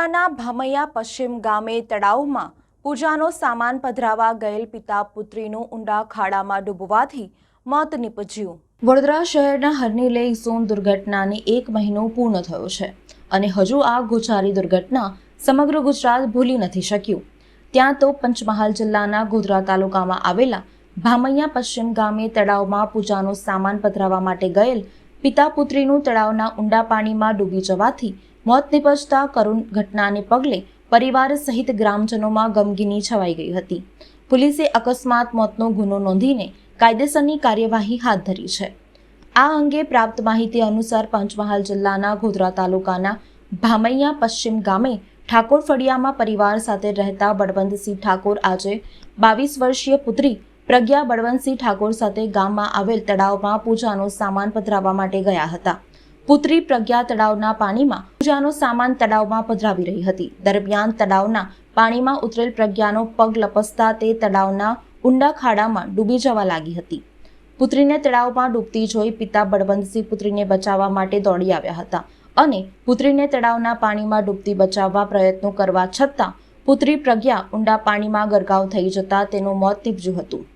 તળાવના ભામૈયા પશ્ચિમ ગામે તળાવમાં પૂજાનો સામાન પધરાવા ગયેલ પિતા પુત્રીનું ઊંડા ખાડામાં ડૂબવાથી મોત નીપજ્યું. વડોદરા શહેરના હરનીલે ઝોન દુર્ઘટનાને એક મહિનો પૂર્ણ થયો છે અને હજુ આ ગોચારી દુર્ઘટના સમગ્ર ગુજરાત ભૂલી નથી શક્યું. ત્યાં તો પંચમહાલ જિલ્લાના ગોધરા તાલુકામાં આવેલા ભામૈયા પશ્ચિમ ગામે તળાવમાં પૂજાનો સામાન પધરાવવા માટે ગયેલ પિતા પુત્રીનું તળાવના ઊંડા પાણીમાં ડૂબી જવાથી મોત નિપજતા કરુણ ઘટનાને પગલે પરિવાર સહિત ગ્રામજનોમાં ગમગીની છવાઈ ગઈ હતી. પોલીસે અકસ્માત મોતનો ગુનો નોંધીને કાયદેસરની કાર્યવાહી હાથ ધરી છે. આ અંગે પ્રાપ્ત માહિતી અનુસાર પંચમહાલ જિલ્લાના ગોધરા તાલુકાના ભામૈયા પશ્ચિમ ગામે ઠાકોર ફળિયામાં પરિવાર સાથે રહેતા બળવંતસિંહ ઠાકોર આજે બાવીસ વર્ષીય પુત્રી પ્રજ્ઞા બળવંતસિંહ ઠાકોર સાથે ગામમાં આવેલ તળાવમાં પૂજાનો સામાન પધરાવવા માટે ગયા હતા. પુત્રી પ્રજ્ઞા તળાવના પાણીમાં પૂજાનો સામાન તળાવમાં પધરાવી રહી હતી. દરમિયાન તળાવના પાણીમાં ઉતરેલ પ્રજ્ઞાનો પગ લપસતા તે તળાવના ઊંડા ખાડામાં ડૂબી જવા લાગી હતી. પુત્રીને તળાવમાં ડૂબતી જોઈ પિતા બળવંતસિંહ પુત્રીને બચાવવા માટે દોડી આવ્યા હતા અને પુત્રીને તળાવના પાણીમાં ડૂબતી બચાવવા પ્રયત્નો કરવા છતાં પુત્રી પ્રજ્ઞા ઊંડા પાણીમાં ગરકાવ થઈ જતા તેનું મોત નીપજ્યું હતું.